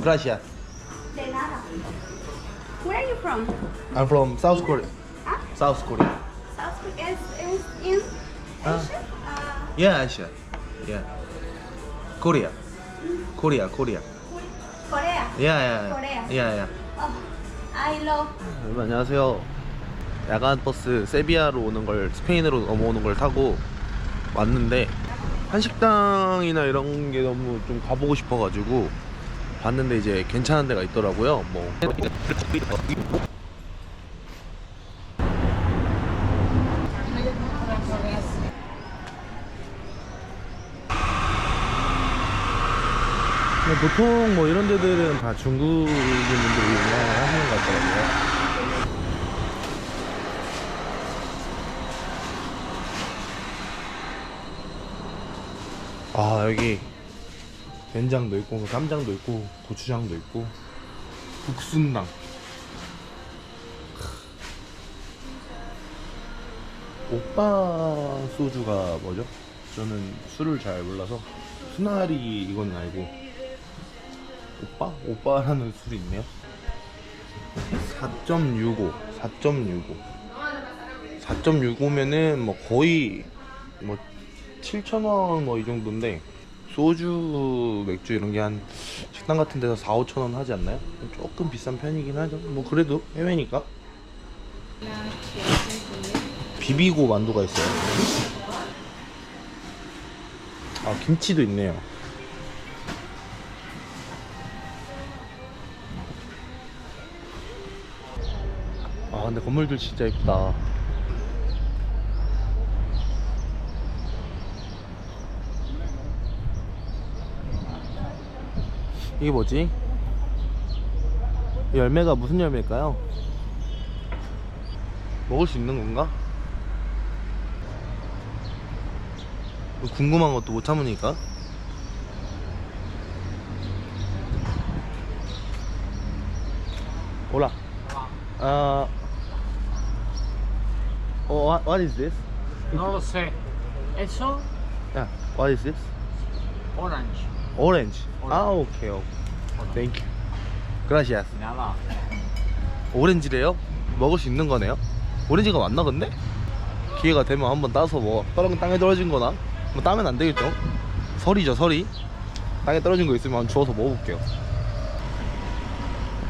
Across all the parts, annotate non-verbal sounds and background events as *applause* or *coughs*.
Oh, gracias. De nada. Where are you from? I'm from South Korea. Huh? South Korea. South Korea is, is in Ah. Asia? Uh, Yeah, Asia. Yeah. Korea. Korea, Korea. Korea. Yeah, yeah, yeah. Korea. Yeah, yeah. Oh, I love. 여러분 안녕하세요. 야간 버스 세비야로 오는 걸 스페인으로 넘어오는 걸 타고 왔는데 한식당이나 이런 게 너무 좀 가보고 싶어가지고 봤는데 이제 괜찮은 데가 있더라고요. 뭐 근데 보통 뭐 이런 데들은 다 중국인 분들이 운영을 하시는 것 같더라고요. 아 여기 된장도 있고 뭐 쌈장도 있고 고추장도 있고 국순당 오빠 소주가 뭐죠? 저는 술을 잘 몰라서 수나리 이건 알고 오빠? 오빠라는 술이 있네요 4.65 4.65 4.65면은 뭐 거의 뭐 7,000원 뭐 이 정도인데 소주 맥주 이런 게 한 식당 같은 데서 4, 5,000원 하지 않나요? 조금 비싼 편이긴 하죠. 뭐 그래도 해외니까. 비비고 만두가 있어요. 아 김치도 있네요. 아 근데 건물들 진짜 예쁘다 이게 뭐지? 이 열매가 무슨 열매일까요? 먹을 수 있는 건가? 궁금한 것도 못 참으니까 올라 아 oh, what, what is this? No sé. Eso, Yeah, what is this? orange. Orange. 아, 오케이, 오케이. Thank you. Gracias. Nada. 오렌지래요? 먹을 수 있는 거네요? 오렌지가 맞나 근데? 기회가 되면 한번 따서 뭐 다른 땅에 떨어진 거나 뭐 따면 안 되겠죠? 설이죠 설이 땅에 떨어진 거 있으면 한번 주워서 먹어볼게요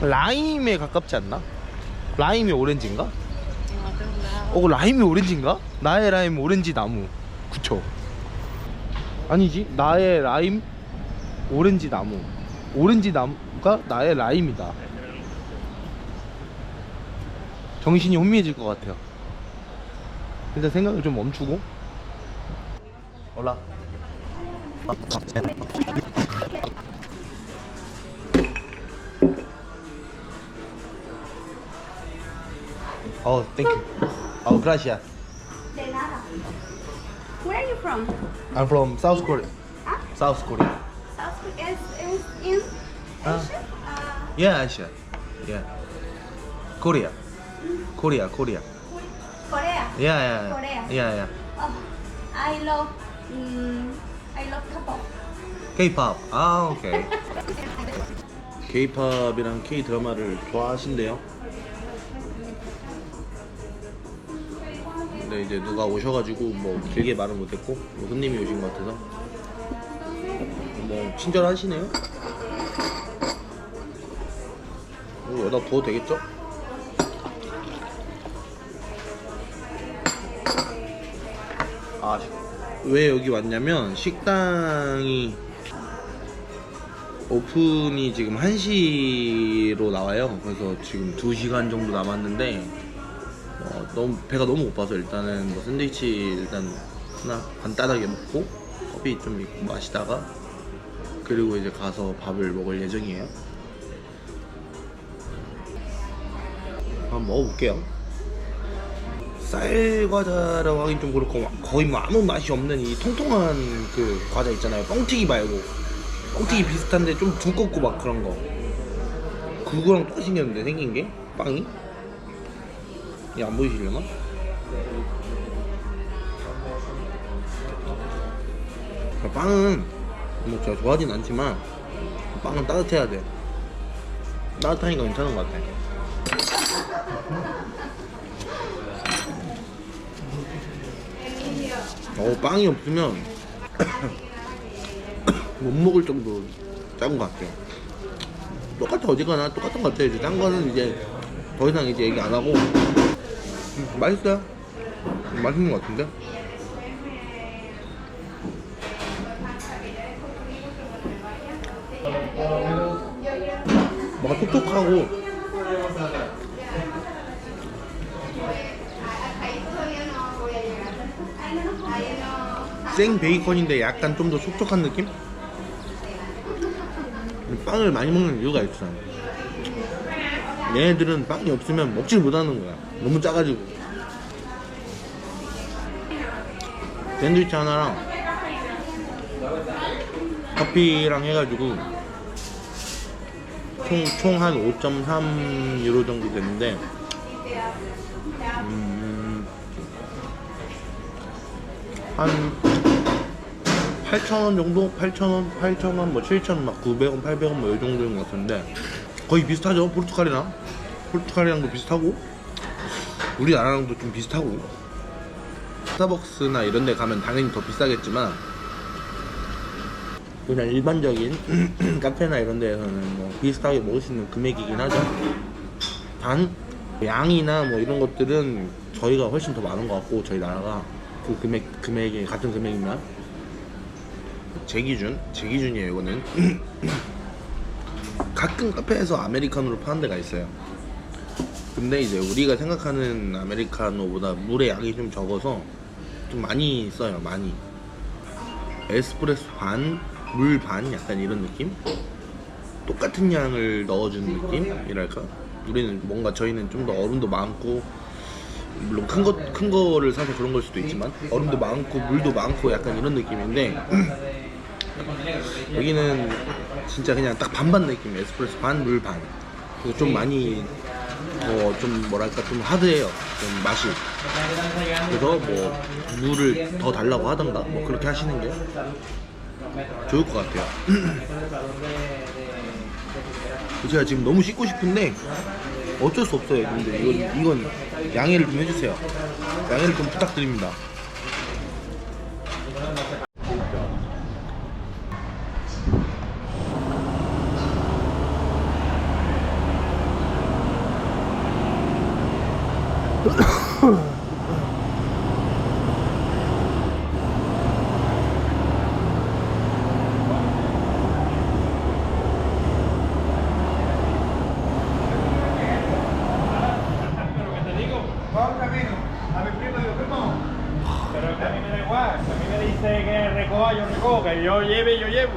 라임에 가깝지 않나? 라임이 오렌지인가? 어, 그 라임이 오렌지인가? 나의 라임 오렌지 나무 그쵸? 아니지 나의 라임 오렌지 나무 오렌지 나무가 나의 라임이다 정신이 혼미해질 것 같아요. 일단 생각을 좀 멈추고. 올라. 어, 땡큐. 어, gracias. De nada. Where are you from? I'm from South Korea. Huh? South Korea. Is, in Ah. Asia? Uh, Yeah, Asia. Yeah. Korea. Korea, Korea. Korea. Yeah, yeah, yeah. Korea. Yeah, yeah. Oh, I love. Um, I love K-pop. K-pop. 아, 오케이. K-팝이랑 K 드라마를 좋아하신대요. 근데 이제 누가 오셔가지고 뭐 길게 말은 못했고 뭐 손님이 오신 것 같아서 뭐 친절하시네요. 뭐 여기다 부어도 되겠죠? 아, 왜 여기 왔냐면 식당이 오픈이 지금 1시로 나와요. 그래서 지금 2시간 정도 남았는데 어, 너무 배가 너무 고파서 일단은 뭐 샌드위치 일단 하나 간단하게 먹고 커피 좀 마시다가 그리고 이제 가서 밥을 먹을 예정이에요. 한번 먹어볼게요. 쌀 과자라고 하긴 좀 그렇고 거의 뭐 아무 맛이 없는 이 통통한 그 과자 있잖아요. 뻥튀기 말고 뻥튀기 비슷한데 좀 두껍고 막 그런 거. 그거랑 똑같이 생겼는데 생긴 게 빵이? 이게 안 보이시려나? 빵은 뭐 제가 좋아하진 않지만 빵은 따뜻해야 돼. 따뜻하니까 괜찮은 것 같아. 어 빵이 없으면 *coughs* 못 먹을 정도 작은 것 같아요. 똑같아 어디가나 똑같은 것 같아요. 이제 딴 거는 이제 더 이상 이제 얘기 안 하고 음, 맛있어요. 음, 맛있는 것 같은데. 뭔가 톡톡하고 생 베이컨인데 약간 좀 더 촉촉한 느낌? 빵을 많이 먹는 이유가 있어. 얘네들은 빵이 없으면 먹질 못하는 거야. 너무 짜가지고. 샌드위치 하나랑 커피랑 해가지고 총총한 5.3 유로 정도 됐는데 음, 한 8,000원 정도? 8,000원, 8,000원, 뭐 7,000원, 막 900원, 800원 뭐 이 정도인 것 같은데 거의 비슷하죠? 포르투갈이랑 포르투갈이랑도 비슷하고 우리나라랑도 좀 비슷하고 스타벅스나 이런 데 가면 당연히 더 비싸겠지만 그냥 일반적인 *clears throat* 카페나 이런 데에서는 뭐 비슷하게 먹을 수 있는 금액이긴 하죠. 단 양이나 뭐 이런 것들은 저희가 훨씬 더 많은 것 같고 저희 나라가. 그 금액 금액이 같은 금액이면 제 기준 제 기준이에요 이거는. *clears throat* 가끔 카페에서 아메리카노를 파는 데가 있어요. 근데 이제 우리가 생각하는 아메리카노보다 물의 양이 좀 적어서 좀 많이 써요 많이. 에스프레소 반, 물 반 약간 이런 느낌? 똑같은 양을 넣어주는 느낌이랄까? 우리는 뭔가 저희는 좀 더 얼음도 많고 물론 큰 거, 큰 거를 사서 그런 걸 수도 있지만 얼음도 많고 물도 많고 약간 이런 느낌인데 *clears throat* 여기는 진짜 그냥 딱 반반 느낌 에스프레소 반, 물 반. 그래서 좀 많이 뭐좀 뭐랄까 좀 하드해요. 좀 맛이. 그래서 뭐 물을 더 달라고 하던가 뭐 그렇게 하시는 게 좋을 것 같아요. *clears throat* 제가 지금 너무 씻고 싶은데 어쩔 수 없어요. 근데 이건 이건 양해를 좀 해주세요. 양해를 좀 부탁드립니다. *clears throat* Pero que a mí me da igual. A mí me dice que recoja, yo recojo. Que yo lleve, yo llevo.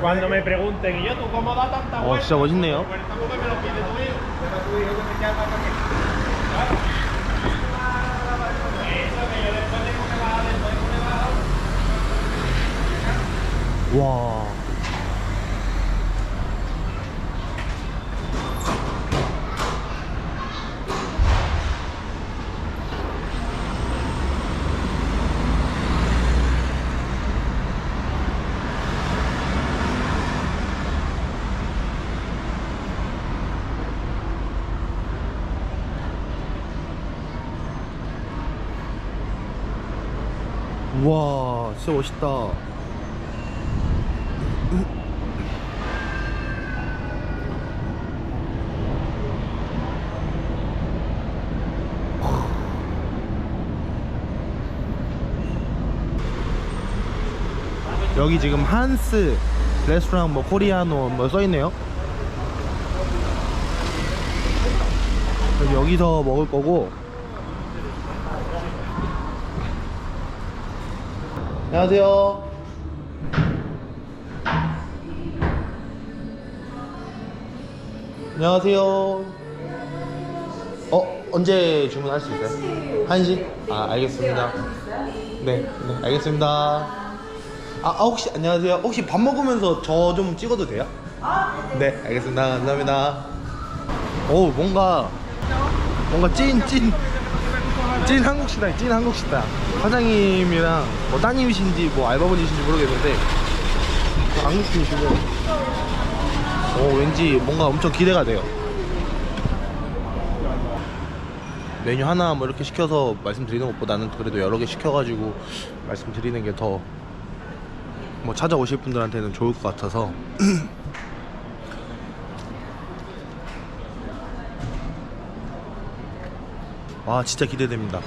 Cuando me pregunten, ¿y yo tú cómo da tanta vuelta? Pues, pues, me lo pide tu hijo. Pero tu hijo que me llama para Wow. 와. 와, 진짜 멋있다. 여기 지금 한스 레스토랑 뭐 코리아노 뭐 써있네요 여기서 먹을 거고 안녕하세요 안녕하세요 어 언제 주문할 수 있어요? 1시? 아 알겠습니다 네, 네 알겠습니다 아, 아, 혹시 안녕하세요. 혹시 밥 먹으면서 저 좀 찍어도 돼요? 네, 알겠습니다. 감사합니다. 오, 뭔가 뭔가 찐 찐 찐 한국 식당, 찐 한국 식당. 사장님이랑 뭐 따님이신지 뭐 알바분이신지 모르겠는데 한국 분이시고 어, 왠지 뭔가 엄청 기대가 돼요. 메뉴 하나 뭐 이렇게 시켜서 말씀드리는 것보다는 그래도 여러 개 시켜가지고 말씀드리는 게 더 뭐 찾아오실 분들한테는 좋을 것 같아서 *clears throat* 와 진짜 기대됩니다.